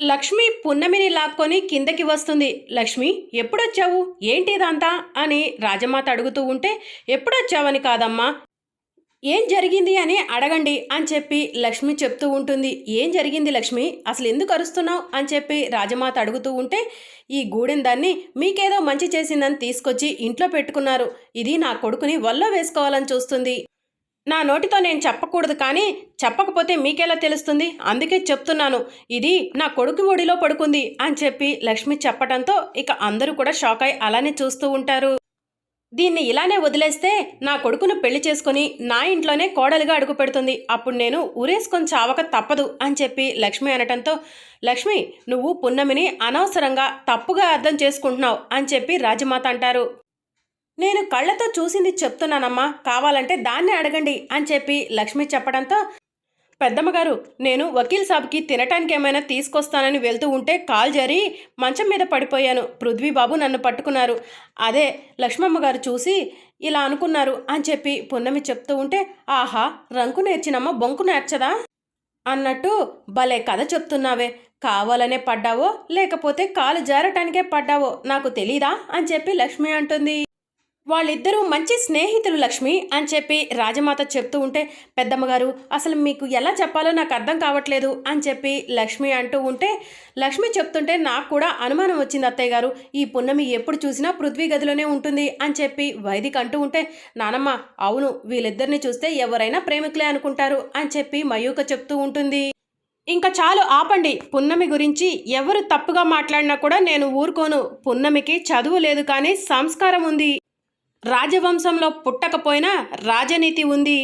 లక్ష్మి పున్నమిని లాక్కొని కిందకి వస్తుంది. లక్ష్మి ఎప్పుడొచ్చావు? ఏంటి ఇదంతా? అని రాజమాత అడుగుతూ ఉంటే ఎప్పుడొచ్చావని కాదమ్మా. ఏం జరిగింది అని అడగండి అని చెప్పి లక్ష్మి చెప్తూ ఉంటుంది. ఏం జరిగింది లక్ష్మి? అసలు ఎందుకు అరుస్తున్నావు? అని చెప్పి రాజమాత అడుగుతూ ఉంటే ఈ గూడెం దాన్ని మీకేదో మంచి చేసిందని తీసుకొచ్చి ఇంట్లో పెట్టుకున్నారు. ఇది నా కొడుకుని వల్ల వేసుకోవాలని చూస్తుంది. నా నోటితో నేను చెప్పకూడదు కానీ చెప్పకపోతే మీకెలా తెలుస్తుంది? అందుకే చెప్తున్నాను. ఇది నా కొడుకు ఒడిలో పడుకుంది అని చెప్పి లక్ష్మి చెప్పడంతో ఇక అందరూ కూడా షాక్ అయి అలానే చూస్తూ ఉంటారు. దీన్ని ఇలానే వదిలేస్తే నా కొడుకును పెళ్ళి చేసుకుని నా ఇంట్లోనే కోడలుగా అడుగు పెడుతుంది. అప్పుడు నేను ఊరేసుకొని చావక తప్పదు అని చెప్పి లక్ష్మి అనటంతో లక్ష్మి నువ్వు పున్నమిని అనవసరంగా తప్పుగా అర్థం చేసుకుంటున్నావు అని చెప్పి రాజమాత అంటారు. నేను కళ్ళతో చూసింది చెప్తున్నానమ్మా. కావాలంటే దాన్ని అడగండి అని చెప్పి లక్ష్మి చెప్పడంతో పెద్దమ్మ గారు నేను వకీల్ సాబ్కి తినటానికి ఏమైనా తీసుకొస్తానని వెళ్తూ ఉంటే కాల్ జరి మంచం మీద పడిపోయాను. పృథ్వీబాబు నన్ను పట్టుకున్నారు. అదే లక్ష్మమ్మ గారు చూసి ఇలా అనుకున్నారు అని చెప్పి పున్నమి చెప్తూ ఉంటే ఆహా రంకు నేర్చినమ్మ బొంకు నేర్చదా? అన్నట్టు భలే కథ చెప్తున్నావే. కావాలనే పడ్డావో లేకపోతే కాలు జారటానికే పడ్డావో నాకు తెలీదా? అని చెప్పి లక్ష్మి అంటుంది. వాళ్ళిద్దరూ మంచి స్నేహితులు లక్ష్మి అని చెప్పి రాజమాత చెప్తూ ఉంటే పెద్దమ్మగారు అసలు మీకు ఎలా చెప్పాలో నాకు అర్థం కావట్లేదు అని చెప్పి లక్ష్మి అంటూ ఉంటే లక్ష్మి చెప్తుంటే నాకు కూడా అనుమానం వచ్చింది అత్తయ్య గారు. ఈ పున్నమి ఎప్పుడు చూసినా పృథ్వీ గదిలోనే ఉంటుంది అని చెప్పి వైదిక్ అంటూ ఉంటే నానమ్మ అవును వీళ్ళిద్దరిని చూస్తే ఎవరైనా ప్రేమికులే అనుకుంటారు అని చెప్పి మయూక చెప్తూ ఉంటుంది. ఇంకా చాలు ఆపండి. పున్నమి గురించి ఎవరు తప్పుగా మాట్లాడినా కూడా నేను ఊరుకోను. పున్నమికి చదువు లేదు కానీ సంస్కారం ఉంది. రాజవంశంలో పుట్టకపోయినా రాజనీతి ఉంది.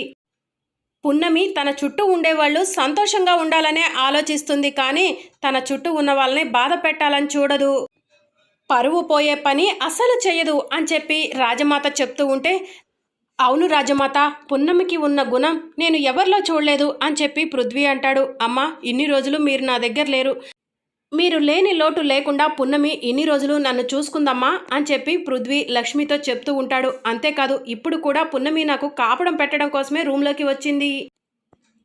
పున్నమి తన చుట్టూ ఉండేవాళ్ళు సంతోషంగా ఉండాలనే ఆలోచిస్తుంది కానీ తన చుట్టూ ఉన్న వాళ్ళని బాధ పెట్టాలని చూడదు. పరువు పోయే పని అసలు చేయదు అని చెప్పి రాజమాత చెప్తూ ఉంటే అవును రాజమాత పున్నమికి ఉన్న గుణం నేను ఎవరిలో చూడలేదు అని చెప్పి పృథ్వీ అంటాడు. అమ్మా ఇన్ని రోజులు మీరు నా దగ్గర లేరు. మీరు లేని లోటు లేకుండా పున్నమి ఇన్ని రోజులు నన్ను చూసుకుందమ్మా అని చెప్పి పృథ్వీ లక్ష్మితో చెప్తూ ఉంటాడు. అంతేకాదు ఇప్పుడు కూడా పున్నమి నాకు కాపడం పెట్టడం కోసమే రూమ్లోకి వచ్చింది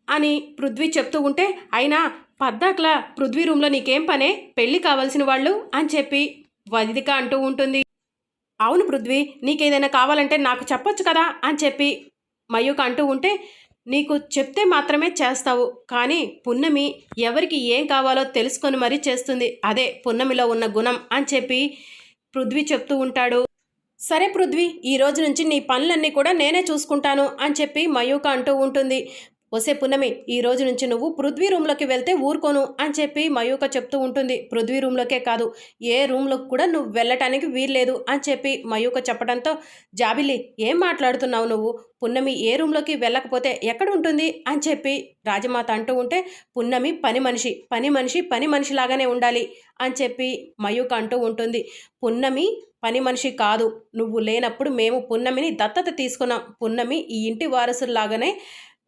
అని పృథ్వీ చెప్తూ ఉంటే అయినా పద్దాకలా పృథ్వీ రూమ్లో నీకేం పనే? పెళ్ళి కావాల్సిన వాళ్ళు అని చెప్పి వదిదిక అంటూ ఉంటుంది. అవును పృథ్వీ నీకేదైనా కావాలంటే నాకు చెప్పొచ్చు కదా అని చెప్పి మయూక అంటూ ఉంటే నీకు చెప్తే మాత్రమే చేస్తావు. కానీ పున్నమి ఎవరికి ఏం కావాలో తెలుసుకొని మరీ చేస్తుంది. అదే పున్నమిలో ఉన్న గుణం అని చెప్పి పృథ్వీ చెప్తూ ఉంటాడు. సరే పృథ్వీ ఈ రోజు నుంచి నీ పనులన్నీ కూడా నేనే చూసుకుంటాను అని చెప్పి మయూక అంటూ ఉంటుంది. ఒసే పున్నమి ఈ రోజు నుంచి నువ్వు పృథ్వీ రూమ్లోకి వెళ్తే ఊరుకోను అని చెప్పి మయూక చెప్తూ ఉంటుంది. పృథ్వీ రూమ్లోకే కాదు ఏ రూమ్లోకి కూడా నువ్వు వెళ్ళటానికి వీల్లేదు అని చెప్పి మయూక చెప్పడంతో జాబిలి ఏం మాట్లాడుతున్నావు నువ్వు? పున్నమి ఏ రూమ్లోకి వెళ్ళకపోతే ఎక్కడ ఉంటుంది? అని చెప్పి రాజమాత అంటూ ఉంటే పున్నమి పని మనిషి పని మనిషి పని మనిషిలాగానే ఉండాలి అని చెప్పి మయూక అంటూ ఉంటుంది. పున్నమి పని మనిషి కాదు నువ్వు లేనప్పుడు మేము పున్నమిని దత్తత తీసుకున్నాం. పున్నమి ఈ ఇంటి వారసులాగానే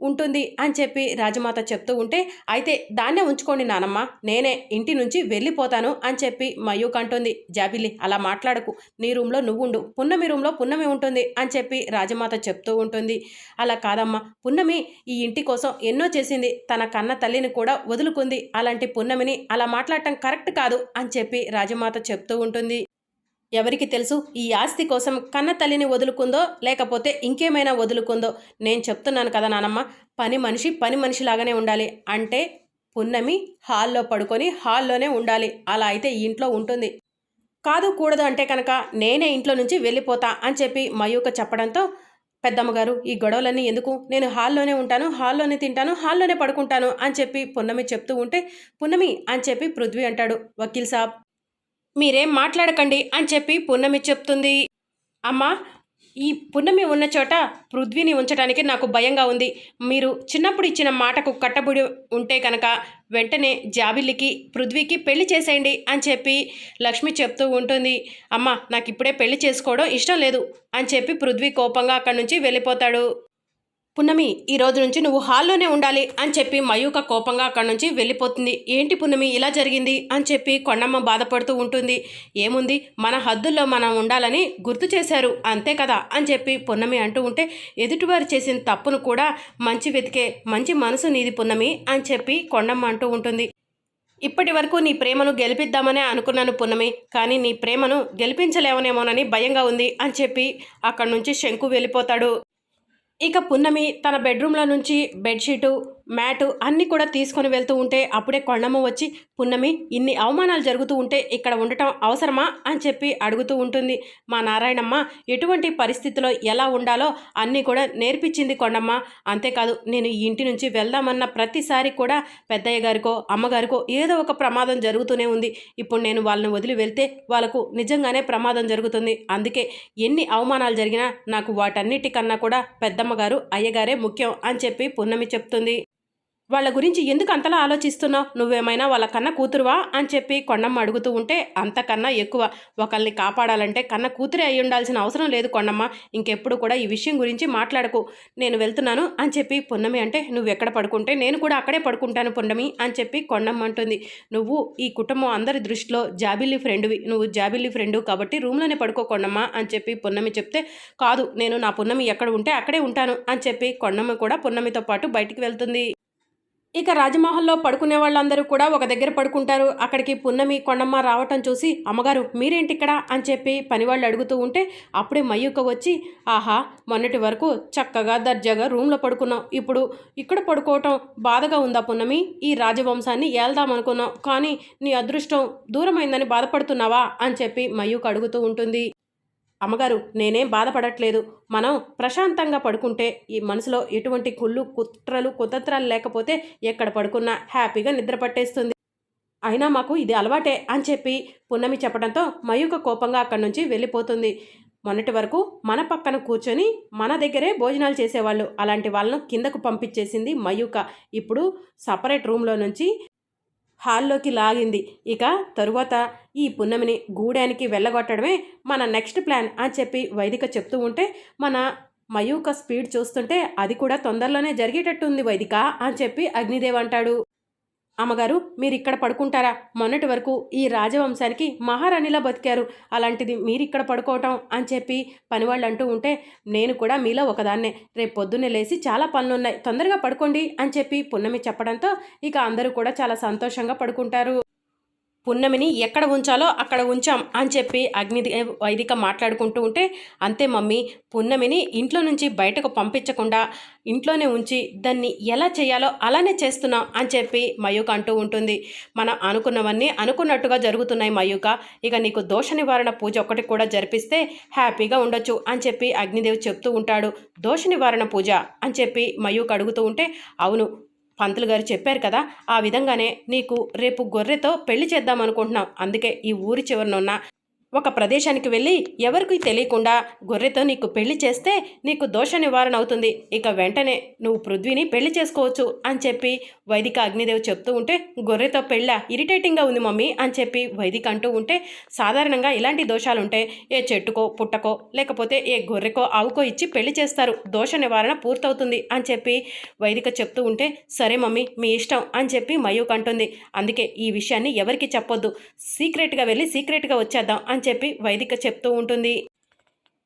ఉంటుంది అని చెప్పి రాజమాత చెప్తూ ఉంటే అయితే దాన్నే ఉంచుకోండి నానమ్మ నేనే ఇంటి నుంచి వెళ్ళిపోతాను అని చెప్పి మయూక్ అంటుంది. జాబిలి అలా మాట్లాడకు. నీ రూమ్లో నువ్వుండు. పున్నమి రూమ్లో పున్నమి ఉంటుంది అని చెప్పి రాజమాత చెప్తూ ఉంటుంది. అలా కాదమ్మా. పున్నమి ఈ ఇంటి కోసం ఎన్నో చేసింది. తన కన్న తల్లిని కూడా వదులుకుంది. అలాంటి పున్నమిని అలా మాట్లాడటం కరెక్ట్ కాదు అని చెప్పి రాజమాత చెప్తూ ఉంటుంది. ఎవరికి తెలుసు ఈ ఆస్తి కోసం కన్న తల్లిని వదులుకుందో లేకపోతే ఇంకేమైనా వదులుకుందో? నేను చెప్తున్నాను కదా నానమ్మ పని మనిషి పని మనిషిలాగానే ఉండాలి. అంటే పున్నమి హాల్లో పడుకొని హాల్లోనే ఉండాలి. అలా అయితే ఇంట్లో ఉంటుంది. కాదు కూడదు అంటే కనుక నేనే ఇంట్లో నుంచి వెళ్ళిపోతా అని చెప్పి మయూక చెప్పడంతో పెద్దమ్మగారు ఈ గొడవలన్నీ ఎందుకు? నేను హాల్లోనే ఉంటాను హాల్లోనే తింటాను హాల్లోనే పడుకుంటాను అని చెప్పి పున్నమి చెప్తూ ఉంటే పున్నమి అని చెప్పి పృథ్వీ అంటాడు. వకీల్ సాబ్ మీరేం మాట్లాడకండి అని చెప్పి పున్నమి చెప్తుంది. అమ్మా ఈ పున్నమి ఉన్న చోట పృథ్వీని ఉంచడానికి నాకు భయంగా ఉంది. మీరు చిన్నప్పుడు ఇచ్చిన మాటకు కట్టబడి ఉంటే కనుక వెంటనే జాబిల్లికి పృథ్వీకి పెళ్ళి చేసేయండి అని చెప్పి లక్ష్మి చెప్తూ ఉంటుంది. అమ్మ నాకు ఇప్పుడే పెళ్ళి చేసుకోవడం ఇష్టం లేదు అని చెప్పి పృథ్వీ కోపంగా అక్కడి నుంచి వెళ్ళిపోతాడు. పున్నమి ఈ రోజు నుంచి నువ్వు హాల్లోనే ఉండాలి అని చెప్పి మయూక కోపంగా అక్కడి నుంచి వెళ్ళిపోతుంది. ఏంటి పున్నమి ఇలా జరిగింది? అని చెప్పి కొండమ్మ బాధపడుతూ ఉంటుంది. ఏముంది? మన హద్దుల్లో మనం ఉండాలని గుర్తు చేశారు. అంతే కదా? అని చెప్పి పున్నమి అంటూ ఉంటే ఎదుటివారు చేసిన తప్పును కూడా మంచి వెతికే మంచి మనసు నీది పున్నమి అని చెప్పి కొండమ్మ అంటూ ఉంటుంది. ఇప్పటి వరకు నీ ప్రేమను గెలిపిద్దామనే అనుకున్నాను పున్నమి కానీ నీ ప్రేమను గెలిపించలేవనేమోనని భయంగా ఉంది అని చెప్పి అక్కడి నుంచి శంకు వెళ్ళిపోతాడు. ఇక పున్నమి తన బెడ్రూమ్లో నుంచి బెడ్షీటు మ్యాటు అన్నీ కూడా తీసుకొని వెళ్తూ ఉంటే అప్పుడే కొండమ్మ వచ్చి పున్నమి ఇన్ని అవమానాలు జరుగుతూ ఉంటే ఇక్కడ ఉండటం అవసరమా? అని చెప్పి అడుగుతూ ఉంటుంది. మా నారాయణమ్మ ఎటువంటి పరిస్థితిలో ఎలా ఉండాలో అన్నీ కూడా నేర్పించింది కొండమ్మ. అంతేకాదు నేను ఈ ఇంటి నుంచి వెళ్దామన్న ప్రతిసారి కూడా పెద్దయ్య గారికో అమ్మగారికో ఏదో ఒక ప్రమాదం జరుగుతూనే ఉంది. ఇప్పుడు నేను వాళ్ళని వదిలి వెళ్తే వాళ్ళకు నిజంగానే ప్రమాదం జరుగుతుంది. అందుకే ఎన్ని అవమానాలు జరిగినా నాకు వాటన్నిటికన్నా కూడా పెద్దమ్మగారు అయ్యగారే ముఖ్యం అని చెప్పి పున్నమి చెప్తుంది. వాళ్ళ గురించి ఎందుకు అంతలా ఆలోచిస్తున్నావు? నువ్వేమైనా వాళ్ళ కన్న కూతురువా? అని చెప్పి కొండమ్మ అడుగుతూ ఉంటే అంతకన్నా ఎక్కువ. ఒకళ్ళని కాపాడాలంటే కన్న కూతురే అయి ఉండాల్సిన అవసరం లేదు కొండమ్మ. ఇంకెప్పుడు కూడా ఈ విషయం గురించి మాట్లాడకు. నేను వెళ్తున్నాను అని చెప్పి పున్నమి అంటే నువ్వు ఎక్కడ పడుకుంటే నేను కూడా అక్కడే పడుకుంటాను పున్నమి అని చెప్పి కొండమ్మ అంటుంది. నువ్వు ఈ కుటుంబం అందరి దృష్టిలో జాబిల్లి ఫ్రెండ్వి. నువ్వు జాబిల్లి ఫ్రెండు కాబట్టి రూమ్లోనే పడుకో కొండమ్మ అని చెప్పి పున్నమి చెప్తే కాదు నేను నా పున్నమి ఎక్కడ ఉంటే అక్కడే ఉంటాను అని చెప్పి కొండమ్మ కూడా పున్నమితో పాటు బయటికి వెళ్తుంది. ఇక రాజమహల్లో పడుకునే వాళ్ళందరూ కూడా ఒక దగ్గర పడుకుంటారు. అక్కడికి పున్నమి కొండమ్మ రావటం చూసి అమ్మగారు మీరేంటి ఇక్కడ అని చెప్పి పనివాళ్ళు అడుగుతూ ఉంటే అప్పుడే మయూక వచ్చి ఆహా మొన్నటి వరకు చక్కగా దర్జాగా రూమ్లో పడుకున్నాం. ఇప్పుడు ఇక్కడ పడుకోవటం బాధగా ఉందా పున్నమి? ఈ రాజవంశాన్ని ఏల్దామనుకున్నాం. కానీ నీ అదృష్టం దూరమైందని బాధపడుతున్నావా? అని చెప్పి మయూక అడుగుతూ ఉంటుంది. అమ్మగారు నేనేం బాధపడట్లేదు. మనం ప్రశాంతంగా పడుకుంటే ఈ మనసులో ఎటువంటి కుళ్ళు కుట్రలు కుతంత్రాలు లేకపోతే ఎక్కడ పడుకున్నా హ్యాపీగా నిద్ర పట్టేస్తుంది. అయినా మాకు ఇది అలవాటే అని చెప్పి పున్నమి చెప్పడంతో మయూక కోపంగా అక్కడి నుంచి వెళ్ళిపోతుంది. మొన్నటి వరకు మన పక్కన కూర్చొని మన దగ్గరే భోజనాలు చేసేవాళ్ళు. అలాంటి వాళ్ళను కిందకు పంపించేసింది మయూక ఇప్పుడు సపరేట్ రూమ్లో నుంచి హాల్లోకి లాగింది. ఇక తరువాత ఈ పున్నమిని గూడానికి వెళ్ళగొట్టడమే మన నెక్స్ట్ ప్లాన్ అని చెప్పి వైదిక చెప్తూ ఉంటే మన మయూక స్పీడ్ చూస్తుంటే అది కూడా తొందరలోనే జరిగేటట్టుంది వైదిక అని చెప్పి అగ్నిదేవ్ అంటాడు. అమ్మగారు మీరు ఇక్కడ పడుకుంటారా? మొన్నటి వరకు ఈ రాజవంశానికి మహారాణిలా బతికారు. అలాంటిది మీరు ఇక్కడ పడుకోవటం అని చెప్పి పనివాళ్ళు అంటూ ఉంటే నేను కూడా మీలో ఒకదాన్నే. రేపు పొద్దున్నే లేచి చాలా పనులున్నాయి. తొందరగా పడుకోండి అని చెప్పి పున్నమి చెప్పడంతో ఇక అందరూ కూడా చాలా సంతోషంగా పడుకుంటారు. పున్నమిని ఎక్కడ ఉంచాలో అక్కడ ఉంచాం అని చెప్పి అగ్ని వైదిక మాట్లాడుకుంటూ ఉంటే అంతే మమ్మీ పున్నమిని ఇంట్లో నుంచి బయటకు పంపించకుండా ఇంట్లోనే ఉంచి దాన్ని ఎలా చేయాలో అలానే చేస్తున్నాం అని చెప్పి మయూక అంటూ ఉంటుంది. మనం అనుకున్నవన్నీ అనుకున్నట్టుగా జరుగుతున్నాయి మయూక. ఇక నీకు దోష నివారణ పూజ ఒకటి కూడా జరిపిస్తే హ్యాపీగా ఉండొచ్చు అని చెప్పి అగ్నిదేవ్ చెప్తూ ఉంటాడు. దోష నివారణ పూజ అని చెప్పి మయూక అడుగుతూ ఉంటే అవును పంతులు గారు చెప్పారు కదా ఆ విధంగానే నీకు రేపు గొర్రెతో పెళ్ళి చేద్దాం అనుకుంటున్నాం అందుకే ఈ ఊరి చివరనున్న ఒక ప్రదేశానికి వెళ్ళి ఎవరికి తెలియకుండా గొర్రెతో నీకు పెళ్ళి చేస్తే నీకు దోష నివారణ అవుతుంది. ఇక వెంటనే నువ్వు పృథ్వీని పెళ్ళి చేసుకోవచ్చు అని చెప్పి వైదిక అగ్నిదేవ్ చెప్తూ ఉంటే గొర్రెతో పెళ్ళ ఇరిటేటింగ్గా ఉంది మమ్మీ అని చెప్పి వైదిక అంటూ ఉంటే సాధారణంగా ఇలాంటి దోషాలు ఉంటే ఏ చెట్టుకో పుట్టకో లేకపోతే ఏ గొర్రెకో ఆవుకో ఇచ్చి పెళ్ళి చేస్తారు. దోష నివారణ పూర్తవుతుంది అని చెప్పి వైదిక చెప్తూ ఉంటే సరే మమ్మీ మీ ఇష్టం అని చెప్పి మయూక్ అంటుంది. అందుకే ఈ విషయాన్ని ఎవరికి చెప్పొద్దు. సీక్రెట్గా వెళ్ళి సీక్రెట్గా వచ్చేద్దాం అని చెప్పి వైదిక చెప్తూ ఉంటుంది.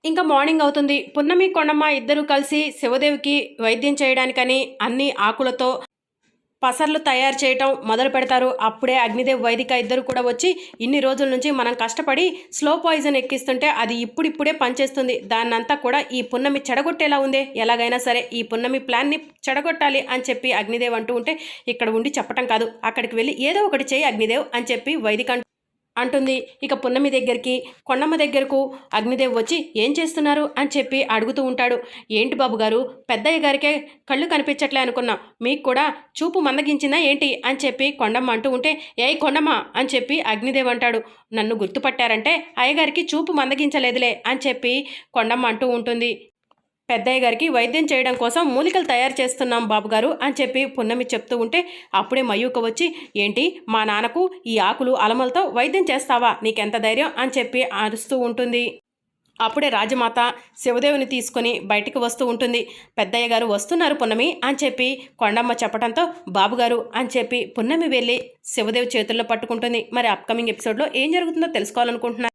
ఇంకా మార్నింగ్ అవుతుంది. పున్నమి కొండమ్మ ఇద్దరు కలిసి శివదేవికి వైద్యం చేయడానికని అన్ని ఆకులతో పసర్లు తయారు చేయటం మొదలు పెడతారు. అప్పుడే అగ్నిదేవ్ వైదిక ఇద్దరు కూడా వచ్చి ఇన్ని రోజుల నుంచి మనం కష్టపడి స్లో పాయిజన్ ఎక్కిస్తుంటే అది ఇప్పుడిప్పుడే పనిచేస్తుంది. దాన్నంతా కూడా ఈ పున్నమి చెడగొట్టేలా ఉంది. ఎలాగైనా సరే ఈ పున్నమి ప్లాన్ని చెడగొట్టాలి అని చెప్పి అగ్నిదేవ్ అంటూ ఉంటే ఇక్కడ ఉండి చెప్పటం కాదు. అక్కడికి వెళ్ళి ఏదో ఒకటి చేయి అగ్నిదేవ్ అని చెప్పి వైదిక అంటుంది. ఇక పున్నమి దగ్గరికి కొండమ్మ దగ్గరకు అగ్నిదేవ్ వచ్చి ఏం చేస్తున్నారు? అని చెప్పి అడుగుతూ ఉంటాడు. ఏంటి బాబు గారు పెద్దయ్య గారికే కళ్ళు కనిపించట్లే అనుకున్నా. మీకు కూడా చూపు మందగించిందా ఏంటి? అని చెప్పి కొండమ్మ అంటూ ఉంటే ఏ కొండమ్మ అని చెప్పి అగ్నిదేవ్ అంటాడు. నన్ను గుర్తుపట్టారంటే అయ్యగారికి చూపు మందగించలేదులే అని చెప్పి కొండమ్మ అంటూ ఉంటుంది. పెద్దయ్య గారికి వైద్యం చేయడం కోసం మూలికలు తయారు చేస్తున్నాం బాబుగారు అని చెప్పి పున్నమి చెప్తూ ఉంటే అప్పుడే మయూక వచ్చి ఏంటి? మా నాన్నకు ఈ ఆకులు అలమలతో వైద్యం చేస్తావా? నీకెంత ధైర్యం? అని చెప్పి అరుస్తూ ఉంటుంది. అప్పుడే రాజమాత శివదేవుని తీసుకుని బయటికి వస్తూ ఉంటుంది. పెద్దయ్య గారు వస్తున్నారు పున్నమి అని చెప్పి కొండమ్మ చెప్పడంతో బాబుగారు అని చెప్పి పున్నమి వెళ్ళి శివదేవి చేతుల్లో పట్టుకుంటుంది. మరి అప్కమింగ్ ఎపిసోడ్లో ఏం జరుగుతుందో తెలుసుకోవాలనుకుంటున్నారు